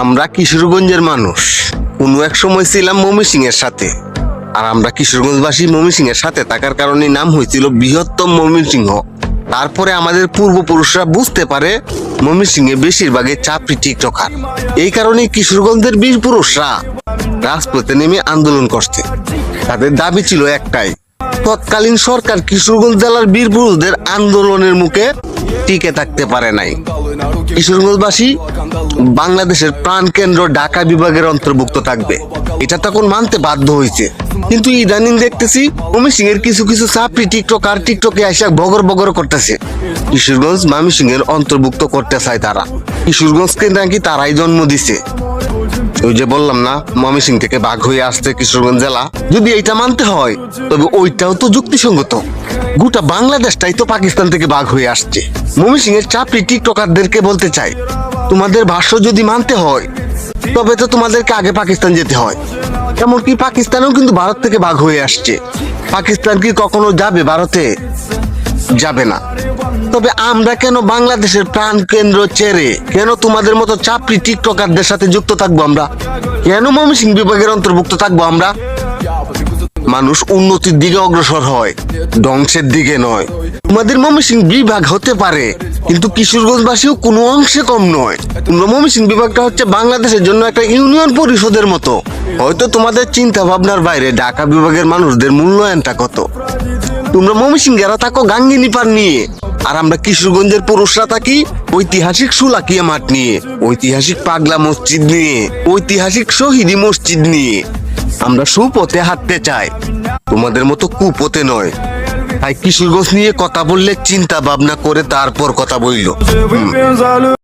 আমরা কিশোরগঞ্জের মানুষ। কোনো এক সময় ছিলাম মমি সিং এর সাথে। আর আমরা কিশোরগঞ্জবাসী মমি সিং এর সাথে থাকার কারণে নাম হয়েছিল বৃহত্তম মমি সিংহ। তারপরে আমাদের পূর্বপুরুষরা বুঝতে পারে মমি সিং এ বেশিরভাগই চাপড়ি টিকটকার। এই কারণে কিশোরগঞ্জের বীর পুরুষরা রাজপথে নেমে আন্দোলন করছে। তাদের দাবি ছিল একটাই, তৎকালীন সরকার কিশোরগঞ্জ জেলার বীর পুরুষদের আন্দোলনের মুখে টিকে থাকতে পারে নাই। কিশোরগঞ্জবাসী, বাংলাদেশের প্রাণ কেন্দ্র ঢাকা বিভাগের অন্তর্ভুক্ত থাকবে। এটা তখন মানতে বাধ্য হয়েছে। কিন্তু ইদানিং দেখতেছি মমি সিং এর কিছু কিছু চাপড়ি টিকটক আর টিকটকে এসে বগর বগর করতেছে। কিশোরগঞ্জ মামি সিং এর অন্তর্ভুক্ত করতে চায় তারা। কিশোরগঞ্জকে নাকি তারাই জন্ম দিছে। ওই যে বললাম না ময়মনসিং থেকে বাঘ হয়ে আসছে কিশোরগঞ্জ জেলা। যদি এইটা মানতে হয়, তবে ওইটাও তো যুক্তিসঙ্গত। গোটা বাংলাদেশটাই তো পাকিস্তান থেকে বাঘ হয়ে আসছে। ময়মনসিং এর চাপড়ি টিকটকারদেরকে বলতে চাই, তোমাদের ভাষ্য যদি মানতে হয়, তবে তো তোমাদেরকে আগে পাকিস্তান যেতে হয়। এমনকি পাকিস্তানেও কিন্তু ভারত থেকে বাঘ হয়ে আসছে। পাকিস্তান কি কখনো যাবে ভারতে? যাবে না। তবে আমরা কেন বাংলাদেশের প্রাণ কেন্দ্র ছেড়ে, কেন তোমাদের মতো চাপড়ি টিকটকারদের সাথে যুক্ত থাকব আমরা? কেন ময়মনসিং বিভাগের অন্তর্ভুক্ত থাকব আমরা? মানুষ উন্নতির দিকে অগ্রসর হয়, ধ্বংসের দিকে নয়। তোমাদের ময়মনসিং বিভাগ হতে পারে, কিন্তু কিশোরগঞ্জবাসীও কোনো অংশে কম নয়। তোমরা ময়মনসিং বিভাগটা হচ্ছে বাংলাদেশের জন্য একটা ইউনিয়ন পরিষদের মতো। হয়তো তোমাদের চিন্তা ভাবনার বাইরে ঢাকা বিভাগের মানুষদের মূল্যায়নটা কত? তোমরা ময়মনসিংহেরা থাকো গাঙ্গিনী পার নিয়ে, আর আমরা কিশোরগঞ্জের পুরুষরা থাকি ঐতিহাসিক সুলাকিয়া মাঠ নিয়ে, ঐতিহাসিক পাগলা মসজিদ নিয়ে, ঐতিহাসিক শহীদি মসজিদ নিয়ে। আমরা সুপথে হাঁটতে চাই। তোমাদের মতো কুপথে নয়। তাই কিশোরগঞ্জ নিয়ে কথা বললে চিন্তা ভাবনা করে তারপর কথা pensar